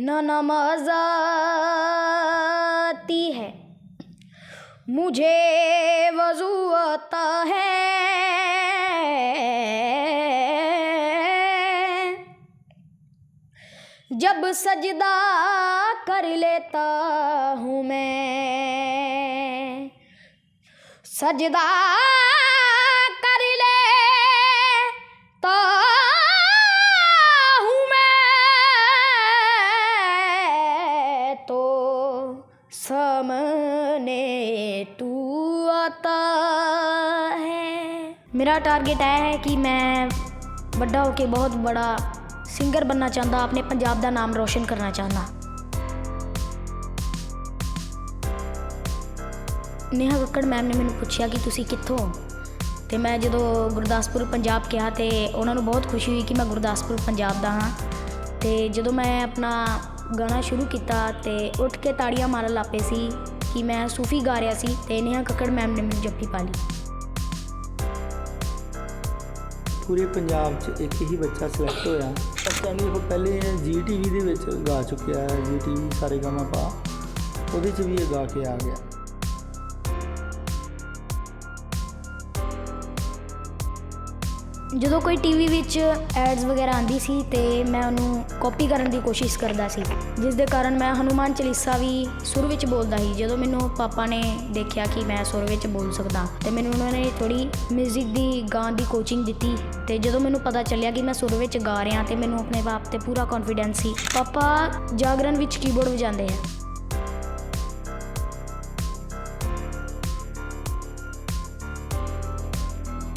نہ نماز آتی ہے۔ مجھے وضو آتا ہے۔ جب سجدہ کر لیتا ہوں میں، سجدہ ਮੇਰਾ ਟਾਰਗੇਟ ਇਹ ਹੈ ਕਿ ਮੈਂ ਵੱਡਾ ਹੋ ਕੇ ਬਹੁਤ ਬੜਾ ਸਿੰਗਰ ਬੰਨਾ ਚਾਹੁੰਦਾ, ਆਪਣੇ ਪੰਜਾਬ ਦਾ ਨਾਮ ਰੋਸ਼ਨ ਕਰਨਾ ਚਾਹੁੰਦਾ। ਨੇਹਾ ਕੱਕੜ ਮੈਮ ਨੇ ਮੈਨੂੰ ਪੁੱਛਿਆ ਕਿ ਤੁਸੀਂ ਕਿੱਥੋਂ? ਤੇ ਮੈਂ ਜਦੋਂ ਗੁਰਦਾਸਪੁਰ, ਪੰਜਾਬ ਕਿਹਾ ਤੇ ਉਹਨਾਂ ਨੂੰ ਬਹੁਤ ਖੁਸ਼ੀ ਹੋਈ ਕਿ ਮੈਂ ਗੁਰਦਾਸਪੁਰ, ਪੰਜਾਬ ਦਾ ਹਾਂ। ਤੇ ਜਦੋਂ ਮੈਂ ਆਪਣਾ ਗਾਣਾ ਸ਼ੁਰੂ ਕੀਤਾ ਤੇ ਉੱਠ ਕੇ ਤਾੜੀਆਂ ਮਾਰਨ ਲੱਪੇ ਸੀ ਕਿ ਮੈਂ ਸੂਫੀ ਗਾ ਰਿਹਾ ਸੀ ਤੇ ਨੇਹਾ ਕੱਕੜ ਮੈਮ ਨੇ ਮੈਨੂੰ ਜੱਫੀ ਪਾ ਲਈ। ਪੂਰੇ ਪੰਜਾਬ 'ਚ ਇੱਕ ਹੀ ਬੱਚਾ ਸਿਲੈਕਟ ਹੋਇਆ। ਬੱਚਾ ਨੂੰ ਉਹ ਪਹਿਲੇ ਜੀ ਟੀਵੀ ਦੇ ਵਿੱਚ ਗਾ ਚੁੱਕਿਆ ਹੈ। ਜੀ ਟੀਵੀ ਸਾਰੇ ਗਾਮਾ ਪਾ। ਉਹਦੇ 'ਚ ਵੀ ਇਹ ਗਾ ਕੇ ਆ ਗਿਆ। ਜਦੋਂ ਕੋਈ ਟੀਵੀ ਵਿੱਚ ਐਡਸ ਵਗੈਰਾ ਆਂਦੀ ਸੀ ਤੇ ਮੈਂ ਉਹਨੂੰ ਕਾਪੀ ਕਰਨ ਦੀ ਕੋਸ਼ਿਸ਼ ਕਰਦਾ ਸੀ, ਜਿਸ ਦੇ ਕਾਰਨ ਮੈਂ ਹਨੂਮਾਨ ਚਾਲੀਸਾ ਵੀ ਸੁਰ ਵਿੱਚ ਬੋਲਦਾ ਸੀ। ਜਦੋਂ ਮੈਨੂੰ ਪਾਪਾ ਨੇ ਦੇਖਿਆ ਕਿ ਮੈਂ ਸੁਰ ਵਿੱਚ ਬੋਲ ਸਕਦਾ ਤੇ ਮੈਨੂੰ ਉਹਨਾਂ ਨੇ ਥੋੜੀ 뮤직 ਦੀ ਗਾਣ ਦੀ ਕੋਚਿੰਗ ਦਿੱਤੀ ਤੇ ਜਦੋਂ ਮੈਨੂੰ ਪਤਾ ਚੱਲਿਆ ਕਿ ਮੈਂ ਸੁਰ ਵਿੱਚ ਗਾ ਰਿਹਾ ਤੇ ਮੈਨੂੰ ਆਪਣੇ ਆਪ ਤੇ ਪੂਰਾ ਕੌਨਫੀਡੈਂਸ ਸੀ, ਪਾਪਾ ਜਾਗਰਣ ਵਿੱਚ ਕੀਬੋਰਡ ਵਜਾਉਂਦੇ ਆ।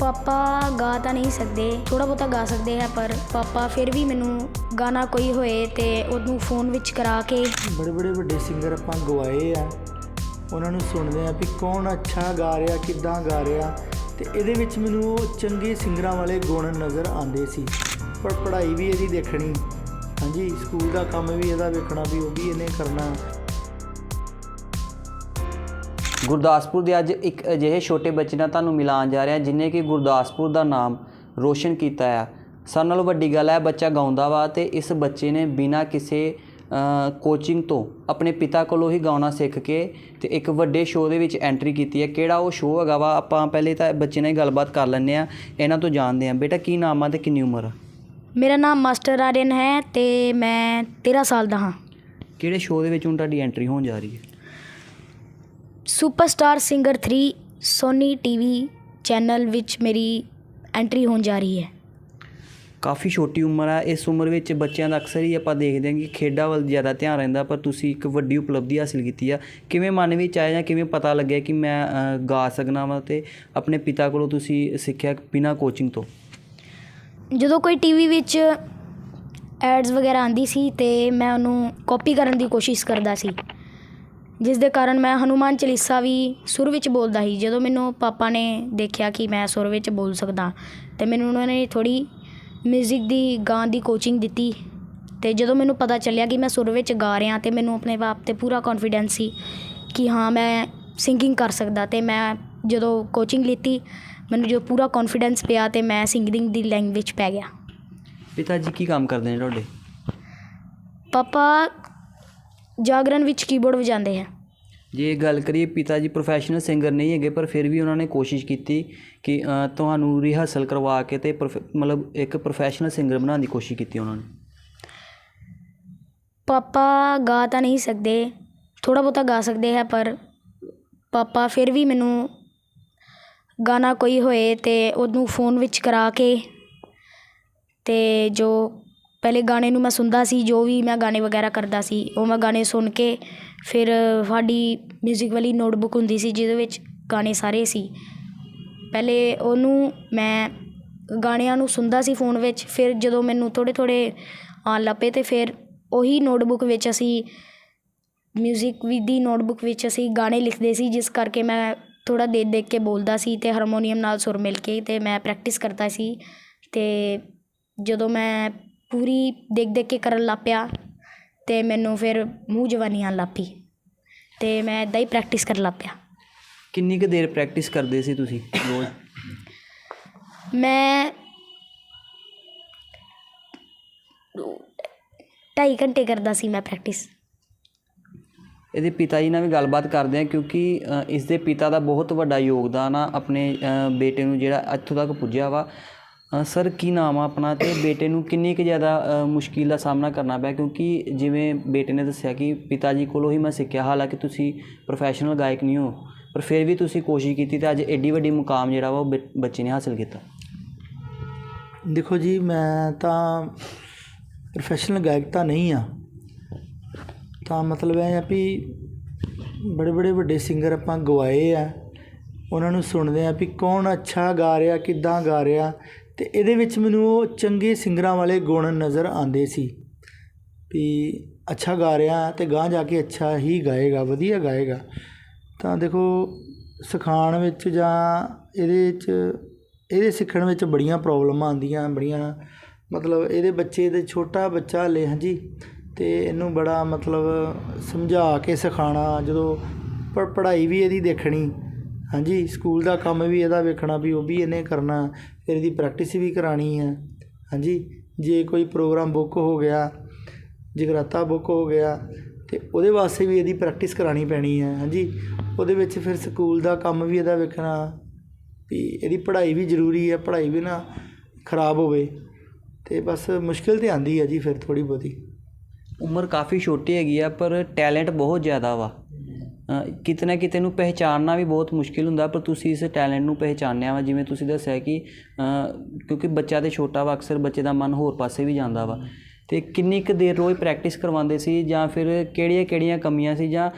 ਪਾਪਾ ਗਾ ਤਾਂ ਨਹੀਂ ਸਕਦੇ ਥੋੜਾ ਬਹੁਤਾ ਗਾ ਸਕਦੇ ਹੈ, ਪਰ ਪਾਪਾ ਫਿਰ ਵੀ ਮੈਨੂੰ ਗਾਣਾ ਕੋਈ ਹੋਏ ਤੇ ਉਹਨੂੰ ਫੋਨ ਵਿੱਚ ਕਰਾ ਕੇ ਬੜੇ ਬੜੇ ਵੱਡੇ ਸਿੰਗਰ ਆਪਾਂ ਗਵਾਏ ਆ। ਉਹਨਾਂ ਨੂੰ ਸੁਣਦੇ ਆ ਵੀ ਕੌਣ ਅੱਛਾ ਗਾ ਰਿਹਾ, ਕਿੱਦਾਂ ਗਾ ਰਿਹਾ ਤੇ ਇਹਦੇ ਵਿੱਚ ਮੈਨੂੰ ਚੰਗੇ ਸਿੰਗਰਾਂ ਵਾਲੇ ਗੁਣ ਨਜ਼ਰ ਆਉਂਦੇ ਸੀ। ਪਰ ਪੜ੍ਹਾਈ ਵੀ ਇਹਦੀ ਦੇਖਣੀ, ਹਾਂਜੀ ਸਕੂਲ ਦਾ ਕੰਮ ਵੀ ਇਹਦਾ ਵੇਖਣਾ ਵੀ ਉਹ ਵੀ ਇਹਨੇ ਕਰਨਾ। ਗੁਰਦਾਸਪੁਰ ਦੇ ਅੱਜ ਇੱਕ ਅਜਿਹੇ ਛੋਟੇ ਬੱਚੇ ਨਾਲ ਤੁਹਾਨੂੰ ਮਿਲਾਉਣ ਜਾ ਰਿਹਾ ਜਿਨੇ ਕਿ ਗੁਰਦਾਸਪੁਰ ਦਾ ਨਾਮ ਰੋਸ਼ਨ ਕੀਤਾ ਆ। ਸਾਰਿਆਂ ਨਾਲੋਂ ਵੱਡੀ ਗੱਲ ਹੈ ਬੱਚਾ ਗਾਉਂਦਾ ਵਾ ਤੇ ਇਸ ਬੱਚੇ ਨੇ ਬਿਨਾਂ ਕਿਸੇ ਕੋਚਿੰਗ ਤੋਂ ਆਪਣੇ ਪਿਤਾ ਕੋਲੋਂ ਹੀ ਗਾਉਣਾ ਸਿੱਖ ਕੇ ਤੇ ਇੱਕ ਵੱਡੇ ਸ਼ੋਅ ਦੇ ਵਿੱਚ ਐਂਟਰੀ ਕੀਤੀ ਹੈ ਕਿਹੜਾ ਉਹ ਸ਼ੋਅ ਹੈਗਾ ਵਾ? ਆਪਾਂ ਪਹਿਲੇ ਤਾਂ ਬੱਚੇ ਨਾਲ ਹੀ ਗੱਲਬਾਤ ਕਰ ਲੈਂਦੇ ਆ ਇਹਨਾਂ ਤੋਂ ਜਾਣਦੇ ਆ। ਬੇਟਾ ਕੀ ਨਾਮ ਆ ਤੇ ਕਿੰਨੀ ਉਮਰ ਆ? ਮੇਰਾ ਨਾਮ ਮਾਸਟਰ ਆര്യਨ ਹੈ ਤੇ ਮੈਂ 13 ਸਾਲ ਦਾ ਹਾਂ। ਕਿਹੜੇ ਸ਼ੋਅ ਦੇ ਵਿੱਚ ਹੁਣ ਤੁਹਾਡੀ ਐਂਟਰੀ ਹੋਣ ਜਾ ਰਹੀ ਹੈ? Superstar singer 3 Sony TV channel ਵਿੱਚ ਮੇਰੀ ਐਂਟਰੀ ਹੋਣ ਜਾ ਰਹੀ ਹੈ। ਕਾਫੀ ਛੋਟੀ ਉਮਰ ਆ। ਇਸ ਉਮਰ ਵਿੱਚ ਬੱਚਿਆਂ ਦਾ ਅਕਸਰ ਹੀ ਆਪਾਂ ਦੇਖਦੇ ਹਾਂ ਕਿ ਖੇਡਾਂ ਵੱਲ ਜ਼ਿਆਦਾ ਧਿਆਨ ਰਹਿੰਦਾ ਪਰ ਤੁਸੀਂ ਇੱਕ ਵੱਡੀ ਉਪਲਬਧੀ ਹਾਸਿਲ ਕੀਤੀ ਆ। ਕਿਵੇਂ ਮਨ ਵਿੱਚ ਆਇਆ ਜਾਂ ਕਿਵੇਂ ਪਤਾ ਲੱਗਿਆ ਕਿ ਮੈਂ ਗਾ ਸਕਣਾ ਵਾ ਤੇ ਆਪਣੇ ਪਿਤਾ ਕੋਲੋਂ ਤੁਸੀਂ ਸਿੱਖਿਆ ਬਿਨਾਂ ਕੋਚਿੰਗ ਤੋਂ? ਜਦੋਂ ਕੋਈ ਟੀਵੀ ਵਿੱਚ ਐਡਸ ਵਗੈਰਾ ਆਂਦੀ ਸੀ ਤੇ ਮੈਂ ਉਹਨੂੰ ਕਾਪੀ ਕਰਨ ਦੀ ਕੋਸ਼ਿਸ਼ ਕਰਦਾ ਸੀ। ਜਿਸ ਦੇ ਕਾਰਨ ਮੈਂ ਹਨੂਮਾਨ ਚਾਲੀਸਾ ਵੀ ਸੁਰ ਵਿੱਚ ਬੋਲਦਾ ਸੀ। ਜਦੋਂ ਮੈਨੂੰ ਪਾਪਾ ਨੇ ਦੇਖਿਆ ਕਿ ਮੈਂ ਸੁਰ ਵਿੱਚ ਬੋਲ ਸਕਦਾ ਤੇ ਮੈਨੂੰ ਉਹਨਾਂ ਨੇ ਥੋੜੀ 뮤직 ਦੀ ਗਾਣ ਦੀ ਕੋਚਿੰਗ ਦਿੱਤੀ। ਤੇ ਜਦੋਂ ਮੈਨੂੰ ਪਤਾ ਚੱਲਿਆ ਕਿ ਮੈਂ ਸੁਰ ਵਿੱਚ ਗਾ ਰਿਹਾ ਤੇ ਮੈਨੂੰ ਆਪਣੇ ਆਪ ਤੇ ਪੂਰਾ ਕੌਨਫੀਡੈਂਸ ਸੀ ਕਿ ਹਾਂ ਮੈਂ ਸਿੰਗਿੰਗ ਕਰ ਸਕਦਾ। ਤੇ ਮੈਂ ਜਦੋਂ ਕੋਚਿੰਗ ਲਿੱਤੀ ਮੈਨੂੰ ਜੋ ਪੂਰਾ ਕੌਨਫੀਡੈਂਸ ਪਿਆ ਤੇ ਮੈਂ ਸਿੰਗਿੰਗ ਦੀ ਵਿੱਚ ਪੈ ਗਿਆ। ਪਿਤਾ ਜੀ ਕੀ ਕੰਮ ਕਰਦੇ ਨੇ ਤੁਹਾਡੇ? ਪਾਪਾ ਜਾਗਰਣ ਵਿੱਚ ਕੀਬੋਰਡ ਵਜਾਉਂਦੇ ਆ ਜੇ ਗੱਲ ਕਰੀਏ ਪਿਤਾ ਜੀ ਪ੍ਰੋਫੈਸ਼ਨਲ ਸਿੰਗਰ ਨਹੀਂ ਹੈਗੇ ਪਰ ਫਿਰ ਵੀ ਉਹਨਾਂ ਨੇ ਕੋਸ਼ਿਸ਼ ਕੀਤੀ ਕਿ ਤੁਹਾਨੂੰ ਰਿਹਰਸਲ ਕਰਵਾ ਕੇ ਤੇ ਮਤਲਬ ਇੱਕ ਪ੍ਰੋਫੈਸ਼ਨਲ ਸਿੰਗਰ ਬਣਾਉਣ ਦੀ ਕੋਸ਼ਿਸ਼ ਕੀਤੀ ਉਹਨਾਂ ਨੇ। ਪਾਪਾ ਗਾ ਤਾਂ ਨਹੀਂ ਸਕਦੇ ਥੋੜਾ ਬਹੁਤਾ ਗਾ ਸਕਦੇ ਹੈ ਪਰ ਪਾਪਾ ਫਿਰ ਵੀ ਮੈਨੂੰ ਗਾਣਾ ਕੋਈ ਹੋਏ ਤੇ ਉਹਨੂੰ ਫੋਨ ਵਿੱਚ ਕਰਾ ਕੇ ਤੇ ਜੋ ਪਹਿਲੇ ਗਾਣੇ ਨੂੰ ਮੈਂ ਸੁਣਦਾ ਸੀ, ਜੋ ਵੀ ਮੈਂ ਗਾਣੇ ਵਗੈਰਾ ਕਰਦਾ ਸੀ, ਉਹ ਮੈਂ ਗਾਣੇ ਸੁਣ ਕੇ ਫਿਰ ਸਾਡੀ ਮਿਊਜ਼ਿਕ ਵਾਲੀ ਨੋਟਬੁੱਕ ਹੁੰਦੀ ਸੀ, ਜਿਹਦੇ ਵਿੱਚ ਗਾਣੇ ਸਾਰੇ ਸੀ। ਪਹਿਲੇ ਉਹਨੂੰ ਮੈਂ ਗਾਣਿਆਂ ਨੂੰ ਸੁਣਦਾ ਸੀ ਫੋਨ ਵਿੱਚ, ਫਿਰ ਜਦੋਂ ਮੈਨੂੰ ਥੋੜ੍ਹੇ ਥੋੜ੍ਹੇ ਆਉਣ ਲੱਪੇ ਤੇ ਫਿਰ ਉਹੀ ਨੋਟਬੁੱਕ ਵਿੱਚ ਅਸੀਂ ਮਿਊਜ਼ਿਕ ਵੀ ਦੀ ਨੋਟਬੁੱਕ ਵਿੱਚ ਅਸੀਂ ਗਾਣੇ ਲਿਖਦੇ ਸੀ, ਜਿਸ ਕਰਕੇ ਮੈਂ ਥੋੜਾ ਦੇਖ ਦੇਖ ਕੇ ਬੋਲਦਾ ਸੀ ਤੇ ਹਾਰਮੋਨੀਅਮ ਨਾਲ ਸੁਰ ਮਿਲ ਕੇ ਤੇ ਮੈਂ ਪ੍ਰੈਕਟਿਸ ਕਰਦਾ ਸੀ। ਤੇ ਜਦੋਂ ਮੈਂ ਪੂਰੀ ਦੇਖ ਦੇਖ ਕੇ ਕਰਨ ਲੱਗ ਪਿਆ ਤੇ ਮੈਨੂੰ ਫਿਰ ਮੂੰਹ ਜਵਾਨੀ ਆਉਣ ਲੱਗ ਪਈ ਤੇ ਮੈਂ ਇਦਾਂ ਹੀ ਪ੍ਰੈਕਟਿਸ ਕਰਨ ਲੱਗ ਪਿਆ। ਕਿੰਨੀ ਕੁ ਦੇਰ ਪ੍ਰੈਕਟਿਸ ਕਰਦੇ ਸੀ ਤੁਸੀਂ ਰੋਜ਼? ਮੈਂ ਢਾਈ ਘੰਟੇ ਕਰਦਾ ਸੀ ਮੈਂ ਪ੍ਰੈਕਟਿਸ ਇਹਦੇ ਪਿਤਾ ਜੀ ਨਾਲ ਵੀ ਗੱਲਬਾਤ ਕਰਦੇ ਆ ਕਿਉਂਕਿ ਇਸ ਦੇ ਪਿਤਾ ਦਾ ਬਹੁਤ ਵੱਡਾ ਯੋਗਦਾਨ ਆ ਆਪਣੇ ਬੇਟੇ ਨੂੰ ਜਿਹੜਾ ਇੱਥੋਂ ਤੱਕ ਪੁੱਜਿਆ ਵਾ। ਸਰ, ਕੀ ਨਾਮ ਆ ਆਪਣਾ ਅਤੇ ਬੇਟੇ ਨੂੰ ਕਿੰਨੀ ਕੁ ਜ਼ਿਆਦਾ ਮੁਸ਼ਕਿਲ ਦਾ ਸਾਹਮਣਾ ਕਰਨਾ ਪਿਆ? ਕਿਉਂਕਿ ਜਿਵੇਂ ਬੇਟੇ ਨੇ ਦੱਸਿਆ ਕਿ ਪਿਤਾ ਜੀ ਕੋਲੋਂ ਹੀ ਮੈਂ ਸਿੱਖਿਆ, ਹਾਲਾਂਕਿ ਤੁਸੀਂ ਪ੍ਰੋਫੈਸ਼ਨਲ ਗਾਇਕ ਨਹੀਂ ਹੋ, ਪਰ ਫਿਰ ਵੀ ਤੁਸੀਂ ਕੋਸ਼ਿਸ਼ ਕੀਤੀ ਤੇ ਅੱਜ ਐਡੀ ਵੱਡੀ ਮੁਕਾਮ ਜਿਹੜਾ ਵਾ ਉਹ ਬ- ਬੱਚੇ ਨੇ ਹਾਸਲ ਕੀਤਾ। ਦੇਖੋ ਜੀ, ਮੈਂ ਤਾਂ ਪ੍ਰੋਫੈਸ਼ਨਲ ਗਾਇਕ ਤਾਂ ਨਹੀਂ ਆ। ਤਾਂ ਮਤਲਬ ਇਹ ਆ ਵੀ ਬੜੇ ਬੜੇ ਵੱਡੇ ਸਿੰਗਰ ਆਪਾਂ ਗਵਾਏ ਆ। ਉਹਨਾਂ ਨੂੰ ਸੁਣਦੇ ਆ ਵੀ ਕੌਣ ਅੱਛਾ ਗਾ ਰਿਹਾ, ਕਿੱਦਾਂ ਗਾ ਰਿਹਾ। ਤੇ ਇਹਦੇ ਵਿੱਚ ਮੈਨੂੰ ਉਹ ਚੰਗੇ ਸਿੰਗਰਾਂ ਵਾਲੇ ਗੁਣ ਨਜ਼ਰ ਆਉਂਦੇ ਸੀ ਵੀ ਅੱਛਾ ਗਾ ਰਿਹਾ ਤੇ ਗਾਂ ਜਾ ਕੇ ਅੱਛਾ ਹੀ ਗਾਏਗਾ, ਵਧੀਆ ਗਾਏਗਾ। ਤਾਂ ਦੇਖੋ, ਸਿਖਾਉਣ ਵਿੱਚ ਜਾਂ ਇਹਦੇ ਵਿੱਚ ਇਹਦੇ ਸਿੱਖਣ ਵਿੱਚ ਬੜੀਆਂ ਪ੍ਰੋਬਲਮਾਂ ਆਉਂਦੀਆਂ, ਬੜੀਆਂ ਮਤਲਬ ਇਹਦੇ ਬੱਚੇ ਦੇ ਛੋਟਾ ਬੱਚਾ ਹਲੇ ਹਾਂਜੀ ਤੇ ਇਹਨੂੰ ਬੜਾ ਮਤਲਬ ਸਮਝਾ ਕੇ ਸਿਖਾਉਣਾ, ਜਦੋਂ ਪ- ਪੜ੍ਹਾਈ ਵੀ ਇਹਦੀ ਦੇਖਣੀ ਹਾਂਜੀ, ਸਕੂਲ ਦਾ ਕੰਮ ਵੀ ਇਹਦਾ ਵੇਖਣਾ ਵੀ ਉਹ ਵੀ ਇਹਨੇ ਕਰਨਾ, ਫਿਰ ਇਹਦੀ ਪ੍ਰੈਕਟਿਸ ਵੀ ਕਰਾਣੀ ਹੈ ਹਾਂਜੀ, ਜੇ ਕੋਈ ਪ੍ਰੋਗਰਾਮ ਬੁੱਕ ਹੋ ਗਿਆ, ਜਗਰਾਤਾ ਬੁੱਕ ਹੋ ਗਿਆ, ਤੇ ਉਹਦੇ ਵਾਸਤੇ ਵੀ ਇਹਦੀ ਪ੍ਰੈਕਟਿਸ ਕਰਾਣੀ ਪੈਣੀ ਹੈ ਹਾਂਜੀ, ਉਹਦੇ ਵਿੱਚ ਫਿਰ ਸਕੂਲ ਦਾ ਕੰਮ ਵੀ ਇਹਦਾ ਵੇਖਣਾ ਵੀ ਇਹਦੀ ਪੜ੍ਹਾਈ ਵੀ ਜ਼ਰੂਰੀ ਹੈ ਪੜ੍ਹਾਈ ਵੀ ਨਾ ਖਰਾਬ ਹੋਵੇ। ਤੇ ਬਸ ਮੁਸ਼ਕਿਲ ਤੇ ਆਂਦੀ ਹੈ ਜੀ ਫਿਰ ਥੋੜੀ ਬਹੁਤੀ। ਉਮਰ ਕਾਫੀ ਛੋਟੀ ਹੈਗੀ ਆ, ਪਰ ਟੈਲੈਂਟ ਬਹੁਤ ਜ਼ਿਆਦਾ ਵਾ। ਕਿਤੇ ਨਾ ਕਿਤੇ ਨੂੰ ਪਹਿਚਾਨਣਾ ਵੀ ਬਹੁਤ ਮੁਸ਼ਕਿਲ ਹੁੰਦਾ, ਪਰ ਤੁਸੀਂ ਇਸ ਟੈਲੈਂਟ ਨੂੰ ਪਹਿਚਾਨਿਆ ਵਾ, ਜਿਵੇਂ ਤੁਸੀਂ ਦੱਸਿਆ ਕਿ ਕਿਉਂਕਿ ਬੱਚਾ ਤੇ ਛੋਟਾ ਵਾ, ਅਕਸਰ ਬੱਚੇ ਦਾ ਮਨ ਹੋਰ ਪਾਸੇ ਵੀ ਜਾਂਦਾ ਵਾ। ਤੇ ਕਿੰਨੀ ਕੁ ਦੇਰ ਰੋਜ਼ ਪ੍ਰੈਕਟਿਸ ਕਰਵਾਉਂਦੇ ਸੀ ਜਾਂ ਫਿਰ ਕਿਹੜੀਆਂ ਕਿਹੜੀਆਂ ਕਮੀਆਂ ਸੀ ਜਾਂ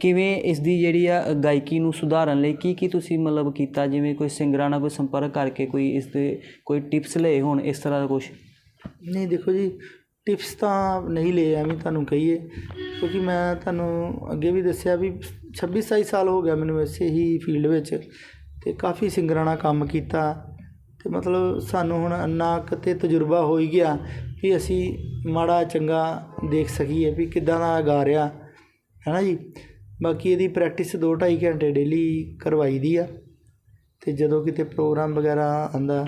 ਕਿਵੇਂ ਇਸ ਦੀ ਜਿਹੜੀ ਆ ਗਾਇਕੀ ਨੂੰ ਸੁਧਾਰਨ ਲਈ ਕੀ ਕੀ ਤੁਸੀਂ ਮਤਲਬ ਕੀਤਾ, ਜਿਵੇਂ ਕੋਈ ਸਿੰਗਰਾਂ ਨਾਲ ਕੋਈ ਸੰਪਰਕ ਕਰਕੇ ਕੋਈ ਇਸ ਦੇ ਕੋਈ ਟਿਪਸ ਲਏ ਹੋਣ, ਇਸ ਤਰ੍ਹਾਂ ਦਾ ਕੁਝ ਨਹੀਂ, ਦੇਖੋ ਜੀ ਟਿਪਸ ਤਾਂ ਨਹੀਂ ਲਏ, ਐਵੇਂ ਤੁਹਾਨੂੰ ਕਹੀਏ। ਕਿਉਂਕਿ ਮੈਂ ਤੁਹਾਨੂੰ ਅੱਗੇ ਵੀ ਦੱਸਿਆ ਵੀ 26 27 ਸਾਲ ਹੋ ਗਿਆ ਮੈਨੂੰ ਇਸੇ ਹੀ ਫੀਲਡ ਵਿੱਚ ਤੇ ਕਾਫੀ ਸਿੰਗਰਾਂ ਨਾਲ ਕੰਮ ਕੀਤਾ। ਤੇ ਮਤਲਬ ਸਾਨੂੰ ਹੁਣ ਇੰਨਾ ਕਿਤੇ ਤੇ ਤਜਰਬਾ ਹੋ ਹੀ ਗਿਆ ਵੀ ਅਸੀਂ ਮਾੜਾ ਚੰਗਾ ਦੇਖ ਸਕੀਏ ਵੀ ਕਿੱਦਾਂ ਦਾ ਗਾ ਰਿਹਾ। ਹੈ ਨਾ ਜੀ? ਬਾਕੀ ਇਹਦੀ ਪ੍ਰੈਕਟਿਸ 2 2.5 ਘੰਟੇ ਡੇਲੀ ਕਰਵਾਈ ਦੀ ਆ। ਤੇ ਜਦੋਂ ਕਿਤੇ ਪ੍ਰੋਗਰਾਮ ਵਗੈਰਾ ਆਂਦਾ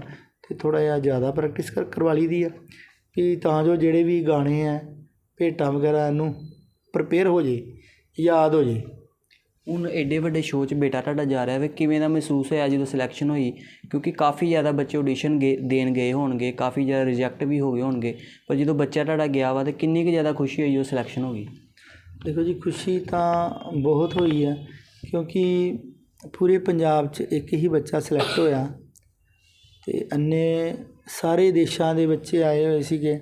ਤੇ ਥੋੜਾ ਜਿਹਾ ਜ਼ਿਆਦਾ ਪ੍ਰੈਕਟਿਸ ਕਰ, ਕਰਵਾ ਲਈ ਦੀ ਆ। ਕਿ ਤਾਂ ਜੋ ਜਿਹੜੇ ਵੀ ਗਾਣੇ ਆ ਭੇਟਾਂ ਵਗੈਰਾ ਇਹਨੂੰ ਪ੍ਰਪੇਅਰ ਹੋ ਜੇ ਯਾਦ ਹੋ ਜੇ। ਹੁਣ ਐਡੇ ਵੱਡੇ ਸ਼ੋਅ 'ਚ ਬੇਟਾ ਤੁਹਾਡਾ ਜਾ ਰਿਹਾ ਵੇ ਕਿਵੇਂ ਦਾ ਮਹਿਸੂਸ ਹੋਇਆ ਜਦੋਂ ਸਿਲੈਕਸ਼ਨ ਹੋਈ? ਕਿਉਂਕਿ ਕਾਫੀ ਜ਼ਿਆਦਾ ਬੱਚੇ ਆਡੀਸ਼ਨ ਗਏ ਦੇਣ ਗਏ ਹੋਣਗੇ ਕਾਫੀ ਜ਼ਿਆਦਾ ਰਿਜੈਕਟ ਵੀ ਹੋ ਗਏ ਹੋਣਗੇ। ਪਰ ਜਦੋਂ ਬੱਚਾ ਤੁਹਾਡਾ ਗਿਆ ਵਾ ਤੇ ਕਿੰਨੀ ਕੁ ਜ਼ਿਆਦਾ ਖੁਸ਼ੀ ਹੋਈ ਉਹ ਸਿਲੈਕਸ਼ਨ ਹੋ ਗਈ? ਦੇਖੋ ਜੀ ਖੁਸ਼ੀ ਤਾਂ ਬਹੁਤ ਹੋਈ ਹੈ ਕਿਉਂਕਿ ਪੂਰੇ ਪੰਜਾਬ 'ਚ ਇੱਕ ਹੀ ਬੱਚਾ ਸਿਲੈਕਟ ਹੋਇਆ ਤੇ ਅੰਨੇ ਸਾਰੇ ਦੇਸ਼ਾਂ ਦੇ ਬੱਚੇ ਆਏ ਹੋਏ ਸੀਗੇ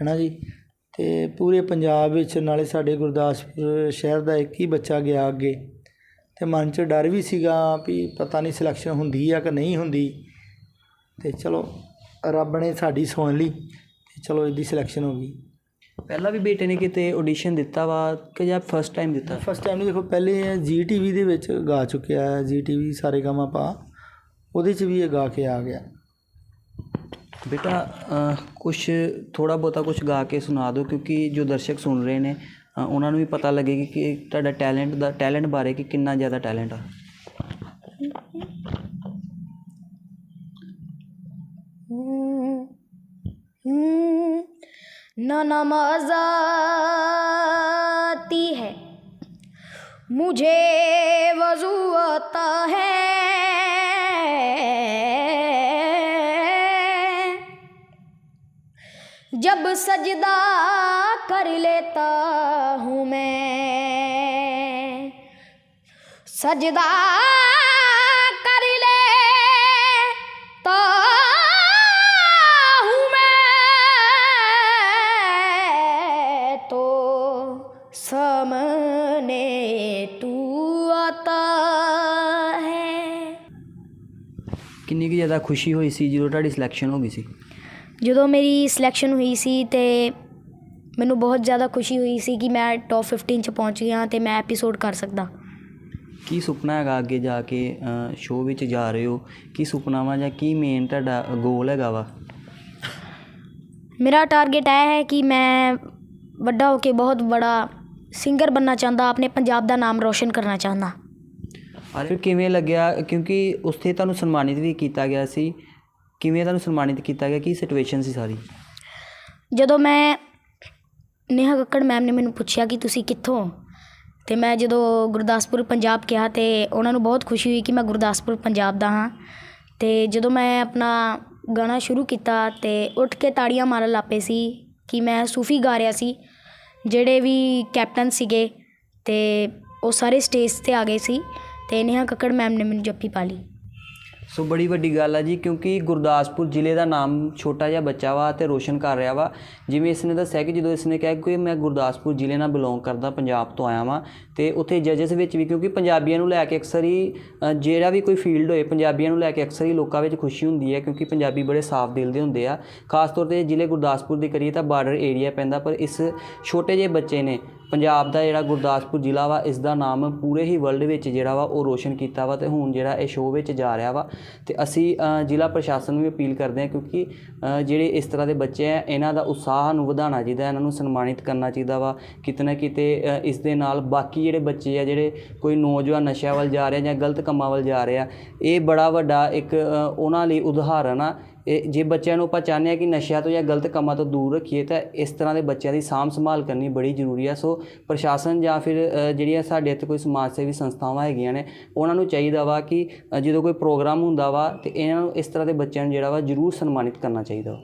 ਹੈਨਾ ਜੀ? ਤੇ ਪੂਰੇ ਪੰਜਾਬ ਵਿੱਚ ਨਾਲੇ ਸਾਡੇ ਗੁਰਦਾਸਪੁਰ ਸ਼ਹਿਰ ਦਾ ਇੱਕ ਹੀ ਬੱਚਾ ਗਿਆ ਅੱਗੇ। ਤੇ ਮਨ 'ਚ ਡਰ ਵੀ ਸੀਗਾ ਵੀ ਪਤਾ ਨਹੀਂ ਸਿਲੈਕਸ਼ਨ ਹੁੰਦੀ ਆ ਕਿ ਨਹੀਂ ਹੁੰਦੀ। ਤੇ ਚਲੋ ਰੱਬ ਨੇ ਸਾਡੀ ਸੁਣ ਲਈ ਤੇ ਚਲੋ ਇਹਦੀ ਸਿਲੈਕਸ਼ਨ ਹੋ ਗਈ। ਪਹਿਲਾਂ ਵੀ ਬੇਟੇ ਨੇ ਕਿਤੇ ਆਡੀਸ਼ਨ ਦਿੱਤਾ ਵਾ ਕਿ ਜਾਂ ਫਸਟ ਟਾਈਮ ਦਿੱਤਾ? ਫਸਟ ਟਾਈਮ ਨਹੀਂ ਦੇਖੋ ਪਹਿਲੇ ਜੀ ਟੀਵੀ ਦੇ ਵਿੱਚ ਗਾ ਚੁੱਕਿਆ ਹੈ ਜੀ ਟੀਵੀ ਸਾਰੇ ਗਾਮਾ ਪਾ ਉਹਦੇ 'ਚ ਵੀ ਇਹ ਗਾ ਕੇ ਆ ਗਿਆ। بیٹا کچھ تھوڑا بہتا کچھ گا کے سنا دو، کیونکہ جو درشک سن رہے ہیں انہوں نے بھی پتا لگے گی کہ ٹیلنٹ ٹلنٹ بارے کی کنا زیادہ ٹیلنٹ ہے نہ نماز آتی ہے۔ مجھے وضو آتا ہے۔ جب سجدہ کر لیتا ہوں میں۔ سجدہ کر لیتا ہوں میں۔ تو سامنے تو آتا ہے۔ کنی کی زیادہ خوشی ہوئی سی جی ٹاڑی سلیکشن ہو گئی سی؟ ਜਦੋਂ ਮੇਰੀ ਸਿਲੈਕਸ਼ਨ ਹੋਈ ਸੀ ਤੇ ਮੈਨੂੰ ਬਹੁਤ ਜ਼ਿਆਦਾ ਖੁਸ਼ੀ ਹੋਈ ਸੀ ਕਿ ਮੈਂ ਟੌਪ 15 ਚ ਪਹੁੰਚ ਗਿਆ ਤੇ ਮੈਂ ਐਪੀਸੋਡ ਕਰ ਸਕਦਾ। ਕੀ ਸੁਪਨਾ ਹੈਗਾ ਅੱਗੇ ਜਾ ਕੇ ਸ਼ੋਅ ਵਿੱਚ ਜਾ ਰਹੇ ਹੋ? ਕੀ ਸੁਪਨਾ ਵਾ ਜਾਂ ਕੀ ਮੇਨ ਤੁਹਾਡਾ ਗੋਲ ਹੈਗਾ ਵਾ? ਮੇਰਾ ਟਾਰਗੇਟ ਇਹ ਹੈ ਕਿ ਮੈਂ ਵੱਡਾ ਹੋ ਕੇ ਬਹੁਤ ਬੜਾ ਸਿੰਗਰ ਬੰਨਾ ਚਾਹੁੰਦਾ ਆਪਣੇ ਪੰਜਾਬ ਦਾ ਨਾਮ ਰੋਸ਼ਨ ਕਰਨਾ ਚਾਹੁੰਦਾ। ਫਿਰ ਕਿਵੇਂ ਲੱਗਿਆ? ਕਿਉਂਕਿ ਉੱਥੇ ਤੁਹਾਨੂੰ ਸਨਮਾਨਿਤ ਵੀ ਕੀਤਾ ਗਿਆ ਸੀ। ਕਿਵੇਂ ਤੁਹਾਨੂੰ ਸਨਮਾਨਿਤ ਕੀਤਾ ਗਿਆ? ਕੀ ਸਿਚੁਏਸ਼ਨ ਸੀ ਸਾਰੀ? ਜਦੋਂ ਮੈਂ ਨੇਹਾ ਕੱਕੜ ਮੈਮ ਨੇ ਮੈਨੂੰ ਪੁੱਛਿਆ ਕਿ ਤੁਸੀਂ ਕਿੱਥੋਂ? ਹੋ? ਤੇ ਮੈਂ ਜਦੋਂ ਗੁਰਦਾਸਪੁਰ, ਪੰਜਾਬ ਕਿਹਾ ਤੇ ਉਹਨਾਂ ਨੂੰ ਬਹੁਤ ਖੁਸ਼ੀ ਹੋਈ ਕਿ ਮੈਂ ਗੁਰਦਾਸਪੁਰ, ਪੰਜਾਬ ਦਾ ਹਾਂ। ਤੇ ਜਦੋਂ ਮੈਂ ਆਪਣਾ ਗਾਣਾ ਸ਼ੁਰੂ ਕੀਤਾ ਤੇ ਉੱਠ ਕੇ ਤਾੜੀਆਂ ਮਾਰਨ ਲੱਗ ਪਏ ਸੀ ਕਿ ਮੈਂ ਸੂਫੀ ਗਾ ਰਿਹਾ ਸੀ, ਜਿਹੜੇ ਵੀ ਕੈਪਟਨ ਸੀਗੇ ਤੇ ਉਹ ਸਾਰੇ ਸਟੇਜ ਤੇ ਆ ਗਏ ਸੀ ਤੇ ਨੇਹਾ ਕੱਕੜ ਮੈਮ ਨੇ ਮੈਨੂੰ ਜੱਫੀ ਪਾ ਲਈ। ਸੋ ਬੜੀ ਵੱਡੀ ਗੱਲ ਆ ਜੀ, ਕਿਉਂਕਿ ਗੁਰਦਾਸਪੁਰ ਜ਼ਿਲ੍ਹੇ ਦਾ ਨਾਮ ਛੋਟਾ ਜਿਹਾ ਬੱਚਾ ਵਾ ਤੇ ਰੋਸ਼ਨ ਕਰ ਰਿਹਾ ਵਾ। ਜਿਵੇਂ ਇਸ ਨੇ ਦੱਸਿਆ ਕਿ ਜਦੋਂ ਇਸ ਨੇ ਕਿਹਾ ਕਿ ਮੈਂ ਗੁਰਦਾਸਪੁਰ ਜ਼ਿਲ੍ਹੇ ਨਾਲ ਬਿਲੋਂਗ ਕਰਦਾ, ਪੰਜਾਬ ਤੋਂ ਆਇਆ ਵਾਂ, ਤੇ ਉੱਥੇ ਜੱਜਸ ਵਿੱਚ ਵੀ, ਕਿਉਂਕਿ ਪੰਜਾਬੀਆਂ ਨੂੰ ਲੈ ਕੇ ਅਕਸਰ ਹੀ ਜਿਹੜਾ ਵੀ ਕੋਈ ਫੀਲਡ ਹੋਏ, ਪੰਜਾਬੀਆਂ ਨੂੰ ਲੈ ਕੇ ਅਕਸਰ ਹੀ ਲੋਕਾਂ ਵਿੱਚ ਖੁਸ਼ੀ ਹੁੰਦੀ ਹੈ, ਕਿਉਂਕਿ ਪੰਜਾਬੀ ਬੜੇ ਸਾਫ਼ ਦਿਲ ਦੇ ਹੁੰਦੇ ਆ। ਖਾਸ ਤੌਰ ਤੇ ਜ਼ਿਲ੍ਹੇ ਗੁਰਦਾਸਪੁਰ ਦੀ ਕਰੀਏ ਤਾਂ ਬਾਰਡਰ ਏਰੀਆ ਪੈਂਦਾ, ਪਰ ਇਸ ਛੋਟੇ ਜਿਹੇ ਬੱਚੇ ਨੇ ਪੰਜਾਬ ਦਾ ਜਿਹੜਾ ਗੁਰਦਾਸਪੁਰ ਜ਼ਿਲ੍ਹਾ ਵਾ ਇਸ ਦਾ ਨਾਮ ਪੂਰੇ ਹੀ ਵਰਲਡ ਵਿੱਚ ਜਿਹੜਾ ਵਾ, ਉਹ ਰੋਸ਼ਨ ਕੀਤਾ ਵਾ ਤੇ ਹੁਣ ਜਿਹੜਾ ਇਹ ਸ਼ੋਅ ਵਿੱਚ ਜਾ ਰਿਹਾ ਵਾ। ਤੇ ਅਸੀਂ ਜ਼ਿਲ੍ਹਾ ਪ੍ਰਸ਼ਾਸਨ ਨੂੰ ਵੀ ਅਪੀਲ ਕਰਦੇ ਹਾਂ ਕਿਉਂਕਿ ਜਿਹੜੇ ਇਸ ਤਰ੍ਹਾਂ ਦੇ ਬੱਚੇ ਆ, ਇਹਨਾਂ ਦਾ ਉਤਸ਼ਾਹ ਨੂੰ ਵਧਾਉਣਾ ਚਾਹੀਦਾ, ਇਹਨਾਂ ਨੂੰ ਸਨਮਾਨਿਤ ਕਰਨਾ ਚਾਹੀਦਾ ਵਾ। ਕਿਤੇ ਨਾ ਕਿਤੇ ਇਸ ਦੇ ਨਾਲ ਬਾਕੀ ਜਿਹੜੇ ਬੱਚੇ ਆ, ਜਿਹੜੇ ਕੋਈ ਨੌਜਵਾਨ ਨਸ਼ਿਆਂ ਵੱਲ ਜਾ ਰਿਹਾ ਜਾਂ ਗਲਤ ਕੰਮਾਂ ਵੱਲ ਜਾ ਰਿਹਾ ਇਹ ਬੜਾ ਵੱਡਾ ਇੱਕ ਉਹਨਾਂ ਲਈ ਉਦਾਹਰਨ ਆ। ਇਹ ਜੇ ਬੱਚਿਆਂ ਨੂੰ ਆਪਾਂ ਚਾਹੁੰਦੇ ਆ ਕਿ ਨਸ਼ਿਆਂ ਤੋਂ ਜਾਂ ਗਲਤ ਕੰਮਾਂ ਤੋਂ ਦੂਰ ਰੱਖੀਏ ਤਾਂ ਇਸ ਤਰ੍ਹਾਂ ਦੇ ਬੱਚਿਆਂ ਦੀ ਸਾਂਭ ਸੰਭਾਲ ਕਰਨੀ ਬੜੀ ਜ਼ਰੂਰੀ ਆ। ਸੋ ਪ੍ਰਸ਼ਾਸਨ ਜਾਂ ਫਿਰ ਜਿਹੜੀਆਂ ਸਾਡੇ ਇੱਥੇ ਕੋਈ ਸਮਾਜ ਸੇਵੀ ਸੰਸਥਾਵਾਂ ਹੈਗੀਆਂ ਨੇ, ਉਹਨਾਂ ਨੂੰ ਚਾਹੀਦਾ ਵਾ ਕਿ ਜਦੋਂ ਕੋਈ ਪ੍ਰੋਗਰਾਮ ਹੁੰਦਾ ਵਾ ਤੇ ਇਹਨਾਂ ਨੂੰ ਇਸ ਤਰ੍ਹਾਂ ਦੇ ਬੱਚਿਆਂ ਨੂੰ ਜਿਹੜਾ ਵਾ ਜ਼ਰੂਰ ਸਨਮਾਨਿਤ ਕਰਨਾ ਚਾਹੀਦਾ। ਵਾ